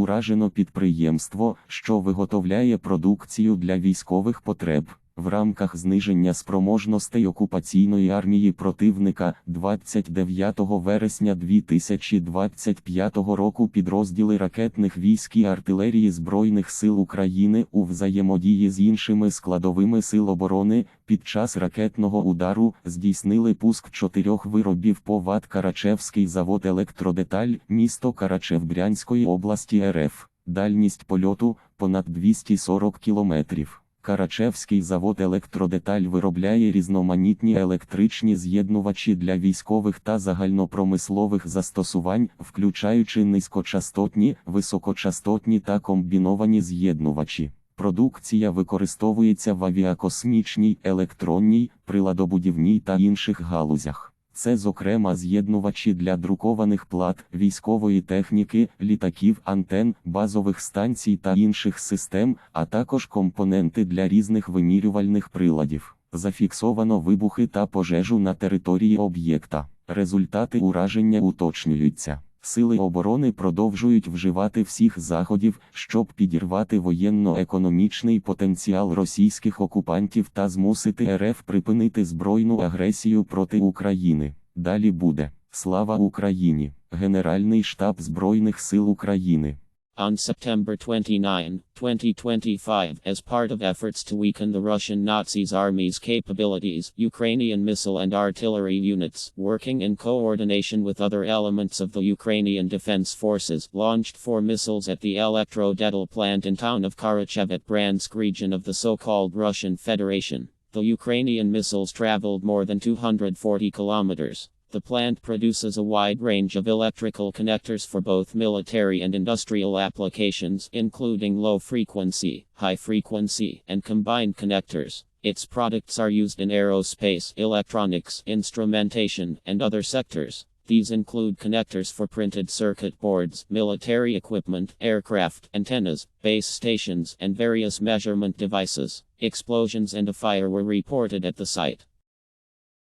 Уражено підприємство, що виготовляє продукцію для військових потреб. В рамках зниження спроможностей окупаційної армії противника 29 вересня 2025 року підрозділи ракетних військ і артилерії Збройних сил України у взаємодії з іншими складовими сил оборони під час ракетного удару здійснили пуск чотирьох виробів по ВАТ Карачевський завод Електродеталь, місто Карачев Брянської області РФ. Дальність польоту понад 240 кілометрів. Карачевський завод Електродеталь виробляє різноманітні електричні з'єднувачі для військових та загальнопромислових застосувань, включаючи низькочастотні, високочастотні та комбіновані з'єднувачі. Продукція використовується в авіакосмічній, електронній, приладобудівній та інших галузях. Це, зокрема, з'єднувачі для друкованих плат, військової техніки, літаків, антен, базових станцій та інших систем, а також компоненти для різних вимірювальних приладів. Зафіксовано вибухи та пожежу на території об'єкта. Результати ураження уточнюються. Сили оборони продовжують вживати всіх заходів, щоб підірвати воєнно-економічний потенціал російських окупантів та змусити РФ припинити збройну агресію проти України. Далі буде Слава Україні! Генеральний штаб Збройних сил України. On September 29, 2025, as part of efforts to weaken the Russian Nazis' army's capabilities, Ukrainian missile and artillery units, working in coordination with other elements of the Ukrainian Defense Forces, launched four missiles at the Elektrodetl plant in town of Karachev at Bryansk region of the so-called Russian Federation. The Ukrainian missiles traveled more than 240 kilometers. The plant produces a wide range of electrical connectors for both military and industrial applications, including low frequency, high frequency, and combined connectors. Its products are used in aerospace, electronics, instrumentation, and other sectors. These include connectors for printed circuit boards, military equipment, aircraft, antennas, base stations, and various measurement devices. Explosions and a fire were reported at the site.